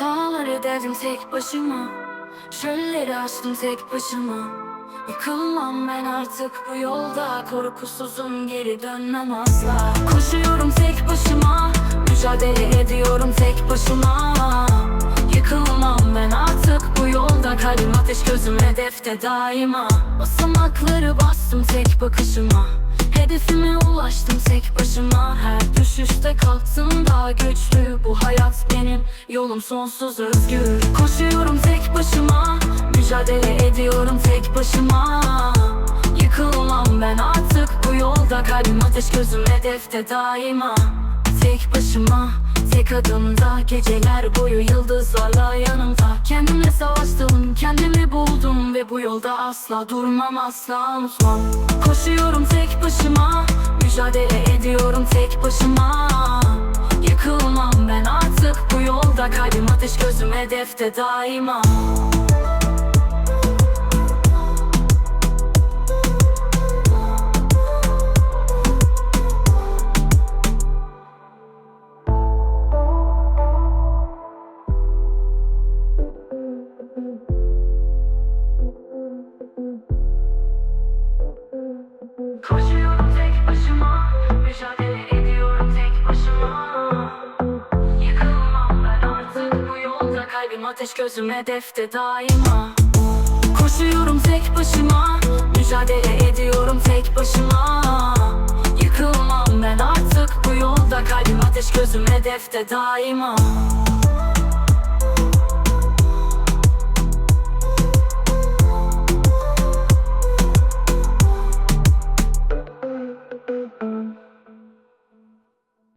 Dağları deldim tek başıma. Çölleri aştım tek başıma. Yıkılmam ben artık bu yolda. Korkusuzum geri dönmem asla. Koşuyorum tek başıma. Mücadele ediyorum tek başıma. Yıkılmam ben artık bu yolda. Kalbim ateş gözüm hedefte daima. Basamakları bastım tek bakışıma. Hedefime ulaştım tek başıma. Her düşüşte kalktım daha güçlü yolum sonsuz özgür. Koşuyorum tek başıma. Mücadele ediyorum tek başıma. Yıkılmam ben artık bu yolda. Kalbim ateş gözüm hedefte daima. Tek başıma tek adımda. Geceler boyu yıldızlarla yanımda. Kendimle savaştım kendimi buldum Ve bu yolda asla durmam asla unutmam. Koşuyorum tek başıma. Mücadele ediyorum tek başıma ateş gözüm hedefte daima Kalbim ateş gözüm hedefte daima. Koşuyorum tek başıma Mücadele ediyorum tek başıma. Yıkılmam ben artık bu yolda. Kalbim ateş gözüm hedefte daima